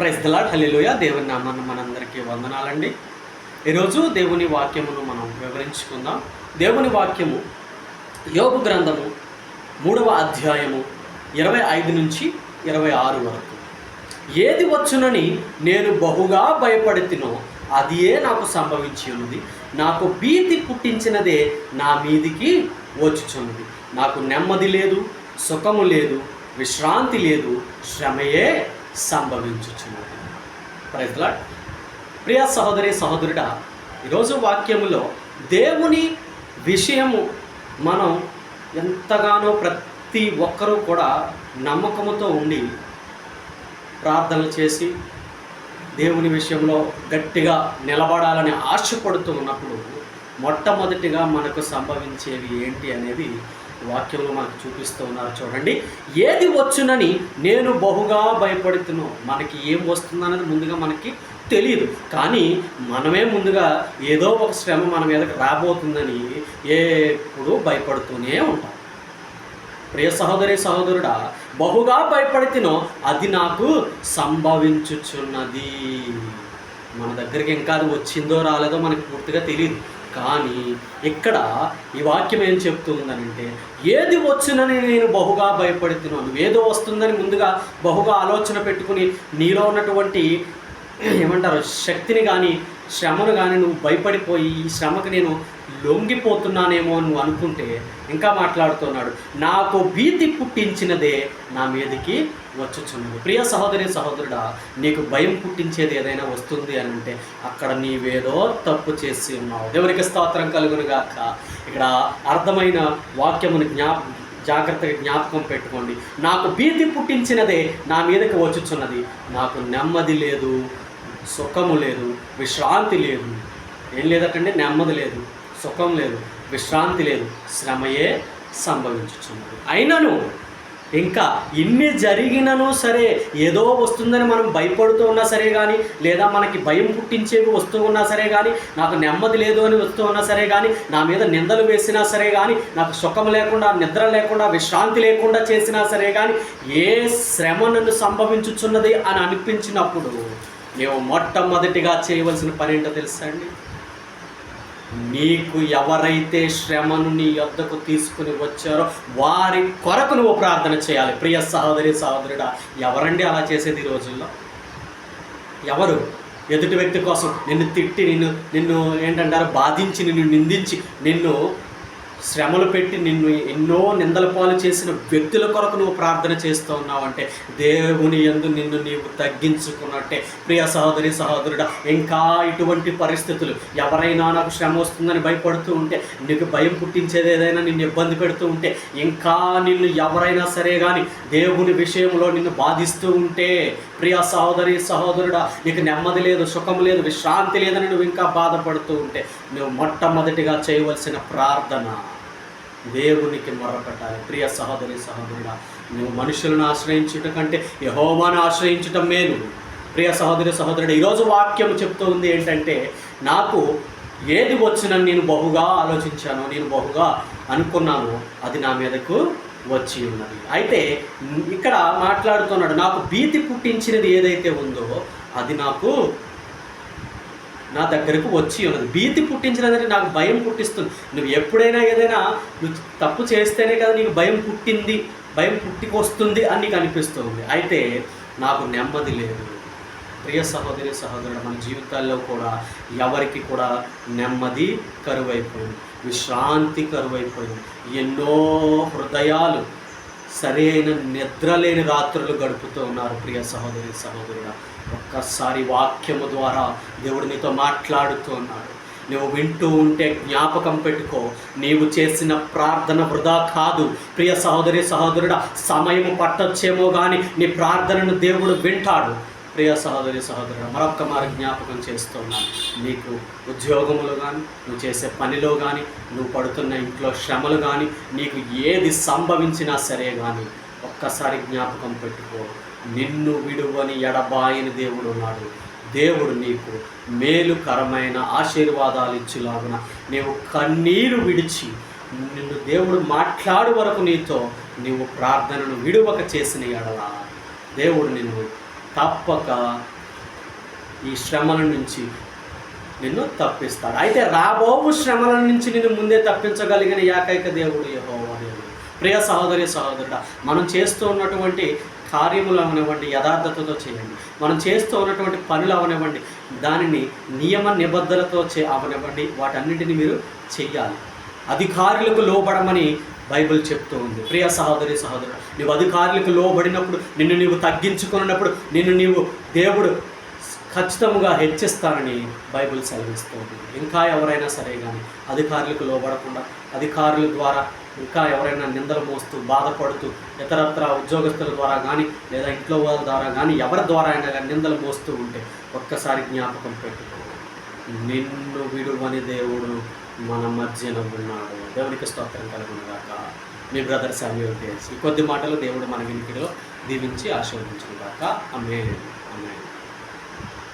Praise the Lord హల్లెలూయ. దేవుని నామాన్ని మనందరికీ వందనాలండి. ఈరోజు దేవుని వాక్యమును మనం వివరించుకుందాం. దేవుని వాక్యము యోగు గ్రంథము మూడవ అధ్యాయము ఇరవై ఐదు నుంచి ఇరవై ఆరు వరకు. ఏది వచ్చునని నేను బహుగా భయపడుతునో అదియే నాకు సంభవించి ఉన్నది. నాకు భీతి పుట్టించినదే నా మీదికి వచ్చుచున్నది. నాకు నెమ్మది లేదు సుఖము లేదు విశ్రాంతి లేదు శ్రమయే సంభవించుచున్నది. ప్రైజ్లా ప్రియ సహోదరి సహోదరుడా ఈరోజు వాక్యములో దేవుని విషయము మనం ఎంతగానో ప్రతి ఒక్కరూ కూడా నమ్మకముతో ఉండి ప్రార్థనలు చేసి దేవుని విషయంలో గట్టిగా నిలబడాలని ఆశపడుతూ ఉన్నప్పుడు మొట్టమొదటిగా మనకు సంభవించేవి ఏంటి అనేది వాక్యంలో మనకు చూపిస్తూ ఉన్నారు. చూడండి. ఏది వచ్చునని నేను బహుగా భయపడుతున్నా మనకి ఏం వస్తుందన్నది ముందుగా మనకి తెలియదు కానీ మనమే ముందుగా ఏదో ఒక శ్రమ మన మీదకి రాబోతుందని ఎప్పుడు భయపడుతూనే ఉంటాం. ప్రియ సహోదరి సహోదరుడా బహుగా భయపడితేనో అది నాకు సంభవించుచున్నది. మన దగ్గరికి ఇంకా అది వచ్చిందో రాలేదో మనకు పూర్తిగా తెలియదు కానీ ఇక్కడ ఈ వాక్యం ఏం చెప్తుందనంటే ఏది వచ్చునని నేను బహుగా భయపడుతున్నాను. ఏదో వస్తుందని ముందుగా బహుగా ఆలోచన పెట్టుకుని నీలో ఉన్నటువంటి ఏమంటారు శక్తిని కానీ శ్రమను కానీ నువ్వు భయపడిపోయి ఈ శ్రమకు నేను లొంగిపోతున్నానేమో నువ్వు అనుకుంటే ఇంకా మాట్లాడుతున్నాడు. నాకు భీతి పుట్టించినదే నా మీదకి వచ్చుచున్నది. ప్రియ సహోదరి సహోదరుడా నీకు భయం పుట్టించేది ఏదైనా వస్తుంది అని అంటే అక్కడ నీవేదో తప్పు చేసి ఉన్నావు. దేవునికి స్తోత్రం కలుగునుగాక ఇక్కడ అర్థమైన వాక్యముని జ్ఞాప జాగ్రత్తగా జ్ఞాపకం పెట్టుకోండి. నాకు భీతి పుట్టించినదే నా మీదకి వచ్చుచున్నది. నాకు నెమ్మది లేదు. సుఖము లేదు విశ్రాంతి లేదు. ఏం లేదటండి? నెమ్మది లేదు సుఖం లేదు విశ్రాంతి లేదు. శ్రమయే సంభవించుచున్నది. అయినను ఇంకా ఇన్ని జరిగినను సరే ఏదో వస్తుందని మనం భయపడుతూ ఉన్నా సరే కానీ లేదా మనకి భయం పుట్టించేవి వస్తూ ఉన్నా సరే కానీ నాకు నెమ్మది లేదు అని వస్తూ ఉన్నా సరే కానీ నా మీద నిందలు వేసినా సరే కానీ నాకు సుఖం లేకుండా నిద్ర లేకుండా విశ్రాంతి లేకుండా చేసినా సరే కానీ ఏ శ్రమ నన్ను సంభవించుచున్నది అని అనిపించినప్పుడు మేము మొట్టమొదటిగా చేయవలసిన పని ఏంటో తెలుసా అండి? నీకు ఎవరైతే శ్రమను నీ యొద్దకు తీసుకుని వచ్చారో వారి కొరకు నువ్వు ప్రార్థన చేయాలి. ప్రియ సహోదరి సహోదరుడా ఎవరండి అలా చేసేది ఈ రోజుల్లో? ఎవరు? ఎదుటి వ్యక్తి కోసం నిన్ను తిట్టి నిన్ను నిన్ను ఏంటంటారు? బాధించి నిన్ను నిందించి నిన్ను శ్రమలు పెట్టి నిన్ను ఎన్నో నిందల పాలు చేసిన వ్యక్తుల కొరకు నువ్వు ప్రార్థన చేస్తూ ఉన్నావంటే దేవుని ఎందు నిన్ను నీవు తగ్గించుకున్నట్టే ప్రియ సహోదరి సహోదరుడా ఇంకా ఇటువంటి పరిస్థితులు ఎవరైనా నాకు శ్రమ వస్తుందని భయపడుతూ ఉంటే నీకు భయం పుట్టించేది ఏదైనా నిన్ను ఇబ్బంది పెడుతూ ఉంటే ఇంకా నిన్ను ఎవరైనా సరే కానీ దేవుని విషయంలో నిన్ను బాధిస్తూ ఉంటే ప్రియ సహోదరి సహోదరుడా నీకు నెమ్మది లేదు సుఖం లేదు విశ్రాంతి లేదని నువ్వు ఇంకా బాధపడుతూ ఉంటే నువ్వు మొట్టమొదటిగా చేయవలసిన ప్రార్థన దేవునికి మొరపెట్టాలి. ప్రియ సహోదరి సహోదరుడా నువ్వు మనుషులను ఆశ్రయించుట కంటే యహోవాను ఆశ్రయించటం మేలు. ప్రియ సహోదరి సహోదరుడు ఈరోజు వాక్యం చెప్తూ ఉంది ఏంటంటే నాకు ఏది వచ్చినని నేను బహుగా ఆలోచించాను నేను బహుగా అనుకున్నాను అది నా మీదకు వచ్చి ఉన్నది. అయితే ఇక్కడ మాట్లాడుతున్నాడు నాకు భీతి పుట్టించినది ఏదైతే ఉందో అది నాకు నా దగ్గరకు వచ్చి ఉన్నది. భీతి పుట్టించినదని నాకు భయం పుట్టిస్తుంది. నువ్వు ఎప్పుడైనా ఏదైనా నువ్వు తప్పు చేస్తేనే కదా నీకు భయం పుట్టింది భయం పుట్టికొస్తుంది అని నీకు అనిపిస్తుంది. అయితే నాకు నెమ్మది లేదు. ప్రియ సహోదరి సహోదరుడు మన జీవితాల్లో కూడా ఎవరికి కూడా నెమ్మది కరువైపోయింది. విశ్రాంతి కరువైపోయింది. ఎన్నో హృదయాలు సరైన నిద్ర లేని రాత్రులు గడుపుతూ ఉన్నారు ప్రియ సహోదరి సహోదరుడు ఒక్కసారి వాక్యము ద్వారా దేవుడు నీతో మాట్లాడుతూ ఉన్నాడు. నువ్వు వింటూ ఉంటే జ్ఞాపకం పెట్టుకో నీవు చేసిన ప్రార్థన వృధా కాదు. ప్రియ సహోదరి సహోదరుడ సమయం పట్టొచ్చేమో కానీ నీ ప్రార్థనను దేవుడు వింటాడు. ప్రియ సహోదరి సహోదరుడు మరొక్క మారు జ్ఞాపకం చేస్తున్నాను నీకు ఉద్యోగములు కానీ నువ్వు చేసే పనిలో కానీ నువ్వు పడుతున్న ఇంట్లో శ్రమలు కానీ నీకు ఏది సంభవించినా సరే కానీ ఒక్కసారి జ్ఞాపకం పెట్టుకో. నిన్ను విడువని ఎడబాయని దేవుడు ఉన్నాడు. దేవుడు నీకు మేలుకరమైన ఆశీర్వాదాలు ఇచ్చేలాగున నీవు కన్నీరు విడిచి నిన్ను దేవుడు మాట్లాడు వరకు నీతో నీవు ప్రార్థనను విడువక చేసిన ఎడలా దేవుడు నిన్ను తప్పక ఈ శ్రమల నుంచి నిన్ను తప్పిస్తాడు. అయితే రాబోవు శ్రమల నుంచి నిన్ను ముందే తప్పించగలిగిన ఏకైక దేవుడు యెహోవా దేవుడు. ప్రియ సహోదరి సహోదరుడ మనం చేస్తూ ఉన్నటువంటి కార్యములు అవనివ్వండి యథార్థతతో చేయండి. మనం చేస్తూ ఉన్నటువంటి పనులు అవనివ్వండి దానిని నియమ నిబద్ధలతో చే అవనివ్వండి. వాటన్నిటిని మీరు చెయ్యాలి. అధికారులకు లోబడమని బైబిల్ చెప్తూ ఉంది. ప్రియ సహోదరి సహోదరు నువ్వు అధికారులకు లోబడినప్పుడు నిన్ను నీవు తగ్గించుకున్నప్పుడు నిన్ను నీవు దేవుడు ఖచ్చితంగా హెచ్చిస్తానని బైబిల్ సెలవిస్తుంది ఇంకా ఎవరైనా సరే కానీ అధికారులకు లోబడకుండా అధికారుల ద్వారా ఇంకా ఎవరైనా నిందలు మోస్తూ బాధపడుతూ ఇతరత్ర ఉద్యోగస్తుల ద్వారా కానీ లేదా ఇంట్లో వాళ్ళ ద్వారా కానీ ఎవరి ద్వారా అయినా కానీ నిందలు మోస్తూ ఉంటే ఒక్కసారి జ్ఞాపకం పెట్టుకో. నిన్ను విడువని దేవుడు మన మధ్యన ఉన్నాడు. దేవునికి స్తోత్రం కలుగునుగాక మీ బ్రదర్ సామ్యూల్ ఈ కొద్ది మాటలు దేవుడు మన వినికిడిలో దీవించి ఆశీర్వదించుగాక అమ్మే అమ్మే